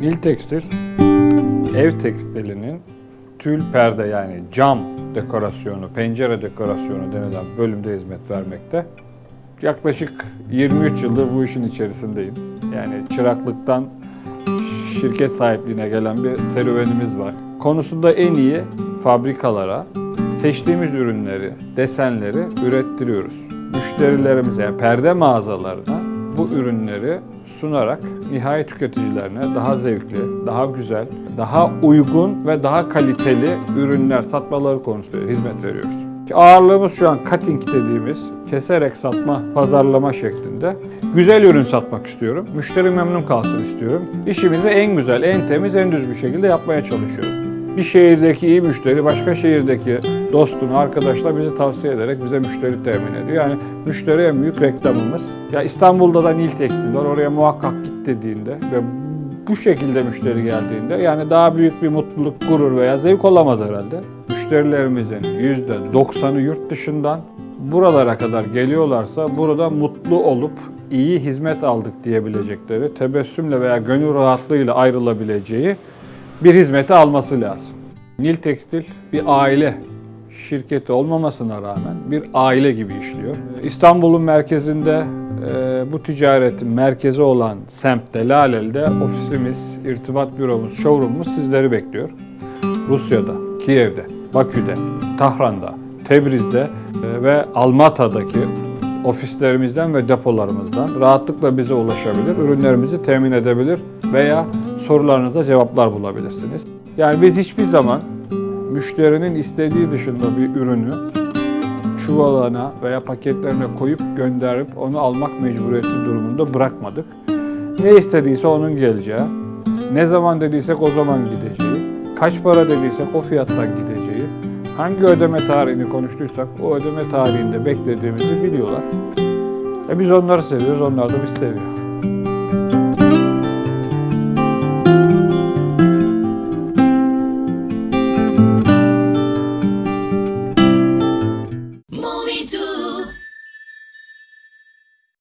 Nil Tekstil, ev tekstilinin tül perde yani cam dekorasyonu, pencere dekorasyonu denilen bölümde hizmet vermekte. Yaklaşık 23 yıldır bu işin içerisindeyim. Yani çıraklıktan şirket sahipliğine gelen bir serüvenimiz var. Konusunda en iyi fabrikalara seçtiğimiz ürünleri, desenleri ürettiriyoruz. Müşterilerimize, yani perde mağazalarına bu ürünleri sunarak nihai tüketicilerine daha zevkli, daha güzel, daha uygun ve daha kaliteli ürünler satmaları konusunda hizmet veriyoruz. Ağırlığımız şu an cutting dediğimiz keserek satma, pazarlama şeklinde. Güzel ürün satmak istiyorum. Müşteri memnun kalsın istiyorum. İşimizi en güzel, en temiz, en düz bir şekilde yapmaya çalışıyorum. Bir şehirdeki iyi müşteri başka şehirdeki dostunu, arkadaşla bizi tavsiye ederek bize müşteri temin ediyor. Yani müşteri en büyük reklamımız. Ya İstanbul'da da Nil Tekstil var. Oraya muhakkak git dediğinde ve bu şekilde müşteri geldiğinde yani daha büyük bir mutluluk, gurur veya zevk olamaz herhalde. Müşterilerimizin %90'ı yurt dışından buralara kadar geliyorlarsa burada mutlu olup iyi hizmet aldık diyebilecekleri, tebessümle veya gönül rahatlığıyla ayrılabileceği bir hizmeti alması lazım. Nil Tekstil bir aile şirketi olmamasına rağmen bir aile gibi işliyor. İstanbul'un merkezinde e, bu ticaretin merkezi olan semtte Laleli'de ofisimiz, irtibat büromuz, showroomumuz sizleri bekliyor. Rusya'da, Kiev'de, Bakü'de, Tahran'da, Tebriz'de e, ve Almata'daki ofislerimizden ve depolarımızdan rahatlıkla bize ulaşabilir, ürünlerimizi temin edebilir veya sorularınıza cevaplar bulabilirsiniz. Yani biz hiçbir zaman müşterinin istediği dışında bir ürünü çuvalına veya paketlerine koyup gönderip onu almak mecburiyeti durumunda bırakmadık. Ne istediyse onun geleceği, ne zaman dediysek o zaman gideceği, kaç para dediysek o fiyattan gideceği, hangi ödeme tarihini konuştuysak o ödeme tarihinde beklediğimizi biliyorlar. E biz onları seviyoruz, onlar da bizi seviyor.